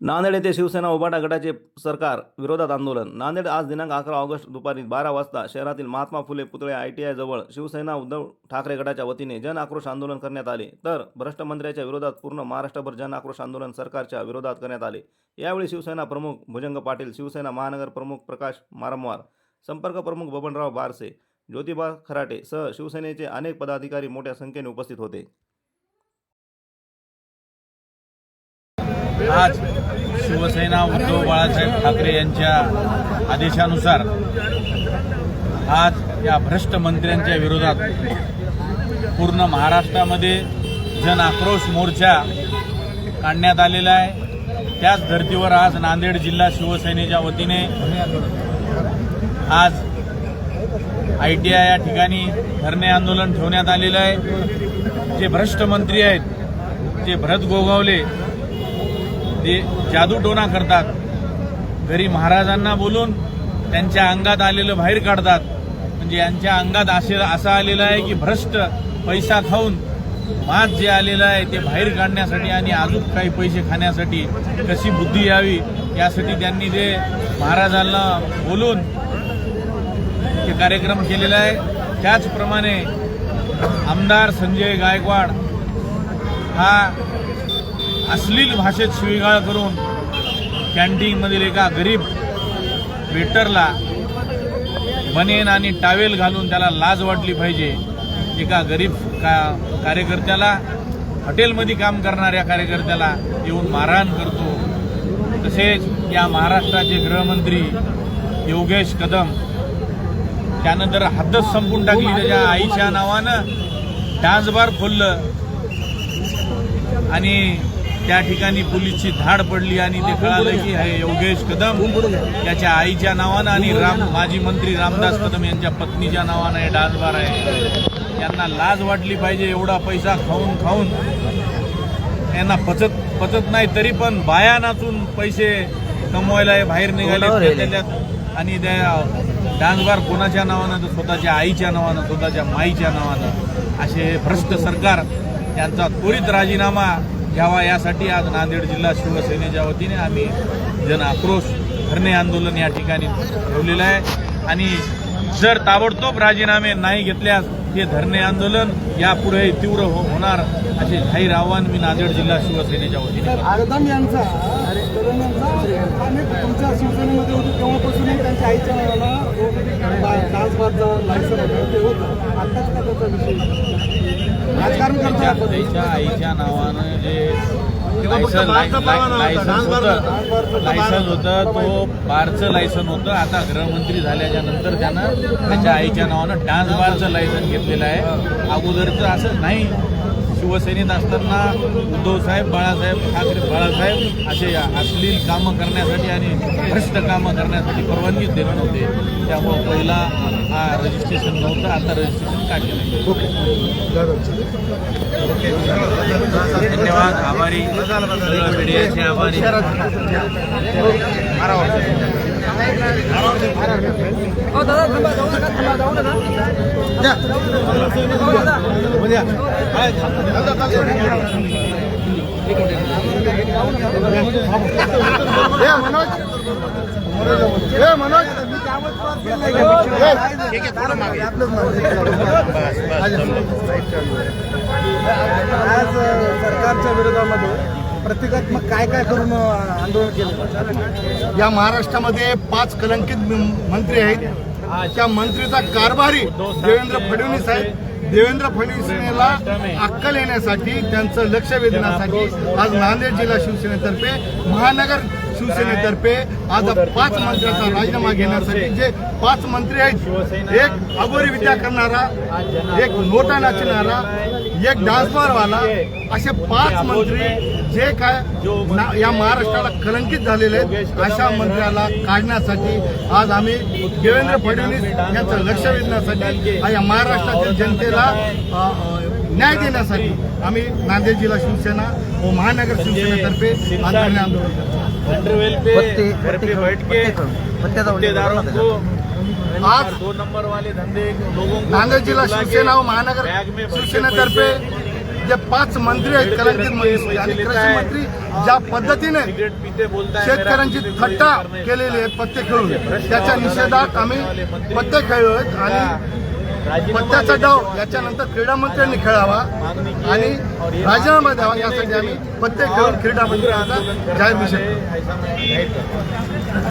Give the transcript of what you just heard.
नांदेड येथे शिवसेना उभाटा गटाचे सरकार विरोधात आंदोलन. नांदेड आज दिनांक अकरा ऑगस्ट दुपारी बारा वाजता शहरातील महात्मा फुले पुतळे आय टी आय जवळ शिवसेना उद्धव ठाकरे गटाच्या वतीने जन आक्रोश आंदोलन करण्यात आले. तर भ्रष्ट मंत्र्याच्या विरोधात पूर्ण महाराष्ट्रभर जन आक्रोश आंदोलन सरकारच्या विरोधात करण्यात आले. यावेळी शिवसेना प्रमुख भुजंग पाटील शिवसेना महानगर प्रमुख प्रकाश मारमवार संपर्क प्रमुख बबनराव बारसे ज्योतिबा खराटे सह शिवसेनेचे अनेक पदाधिकारी मोठ्या संख्येने उपस्थित होते. आज शिवसेना उद्धव बाळासाहेब ठाकरे यांच्या आदेशानुसार आज या भ्रष्ट मंत्र्यांच्या विरोधात पूर्ण महाराष्ट्रामध्ये जन आक्रोश मोर्चा काढण्यात आलेला आहे. त्याच धर्तीवर आज नांदेड जिल्हा शिवसेनेच्या वतीने आज आय टी आय या ठिकाणी धरणे आंदोलन ठेवण्यात आलेलं आहे. जे भ्रष्ट मंत्री आहेत जे भरत गोगावले ते जादूटोना करतात. घरी महाराजांना बोलून त्यांच्या अंगात आलेलं बाहेर काढतात. म्हणजे यांच्या अंगात असे असं आलेलं आहे की भ्रष्ट पैसा खाऊन मात जे आलेलं आहे ते बाहेर काढण्यासाठी आणि अजून काही पैसे खाण्यासाठी कशी बुद्धी यावी यासाठी त्यांनी ते महाराजांना बोलून ते कार्यक्रम केलेला आहे. त्याचप्रमाणे आमदार संजय गायकवाड हा अश्लील भाषेत शिवीगाळ करून कॅन्टीनमधील एका गरीब वेटरला बनेन आणि टावेल घालून त्याला लाज वाटली पाहिजे. एका गरीब का कार्यकर्त्याला हॉटेलमध्ये काम करणाऱ्या कार्यकर्त्याला येऊन मारहाण करतो. तसेच या महाराष्ट्राचे गृहमंत्री योगेश कदम त्यानंतर हद्दच संपून टाकली. त्याच्या आईच्या नावानं डान्स बार खोललं. आणि त्या ठिकाणी पोलीसची धाड पडली आणि ते कळालं की हे योगेश कदम त्याच्या आईच्या नावानं आणि राम माजी मंत्री रामदास कदम यांच्या पत्नीच्या नावानं हे डान्स बार आहे. यांना लाज वाटली पाहिजे एवढा पैसा खाऊन खाऊन. यांना पचत पचत नाही तरी पण बाया नाचून पैसे कमवायला हे बाहेर निघाले. त्याच्यात आणि त्या डान्सबार कोणाच्या नावानं? तर स्वतःच्या आईच्या नावानं स्वतःच्या माईच्या नावानं. असे भ्रष्ट सरकार यांचा त्वरित राजीनामा घ्यावा यासाठी आज नांदेड जिल्हा शिवसेनेच्या वतीने आम्ही जन आक्रोश धरणे आंदोलन या ठिकाणी ठेवलेलं आहे. आणि जर ताबडतोब राजीनामे नाही घेतल्यास हे धरणे आंदोलन यापुढे तीव्र हो होणार असे जाहीर आव्हान मी नांदेड जिल्हा शिवसेनेच्या वतीने आगदम यांचा तुमच्या शिवसेनेमध्ये होते त्यांच्या आईच्या नावाला लायसन होतं ते होतं. का त्याचा विषय त्याच्या आईच्या नावानं जे लायसन लायसन्स होतं लायसन्स होतं. तो बारचं लायसन होतं. आता गृहमंत्री झाल्याच्यानंतर त्यानं त्याच्या आईच्या नावानं डान्स बारचं लायसन घेतलेलं आहे. अगोदरचं असं नाही. शिवसेनेत असताना उद्धव साहेब बाळासाहेब ठाकरे बाळासाहेब असे अश्लील कामं करण्यासाठी आणि भ्रष्ट कामं करण्यासाठी परवानगीच देत नव्हते. त्यामुळं पहिला हा रजिस्ट्रेशन नव्हतं आता रजिस्ट्रेशन काढलेलं आहे धन्यवाद आभारी. मीडियाचे आभारी. मनोज ए मनोज आज सरकारच्या विरोधामध्ये प्रतिकात्मक काय काय करून आंदोलन केलं? या महाराष्ट्रामध्ये पाच कलंकित मंत्री आहेत. त्या मंत्रीचा कारभारी देवेंद्र फडणवीस आहेत. देवेंद्र फडणवीसला अक्कल येण्यासाठी त्यांचं लक्ष वेधण्यासाठी आज नांदेड जिल्हा शिवसेनेतर्फे महानगर शिवसेनेतर्फे आज पाच मंत्र्याचा राजीनामा घेण्यासाठी जे पाच मंत्री आहेत एक अगोरी विद्या करणारा एक नोटा नाचणारा एक डान्सबारवाला असे पाच मंत्री जे काय या महाराष्ट्राला कलंकित झालेले आहेत अशा मंत्र्याला काढण्यासाठी आज आम्ही देवेंद्र फडणवीस यांचं लक्ष वेधण्यासाठी या महाराष्ट्रातील जनतेला न्याय देण्यासाठी आम्ही नांदेड जिल्हा शिवसेना व महानगर शिवसेनेतर्फे आंदोलन आज दो नंबर वाले धंधे लोगों को नांदेड जिल्हा शिवसेना व महानगर शिवसेनेतर्फे जे पाच मंत्री आहेत कलंकित मंत्री आणि कृषी मंत्री ज्या पद्धतीने सिगरेट पिते बोलताय शेतकऱ्यांची थट्टा केलेली आहे पत्ते खेळून. त्याच्या निषेधात आम्ही पत्ते खेळलो आहेत आणि पत्त्याचा डाव याच्यानंतर क्रीडा मंत्र्यांनी खेळावा आणि राजीनामा द्यावा यासाठी आम्ही पत्ते खेळून क्रीडा मंत्र्यांचा जाहीर करतो.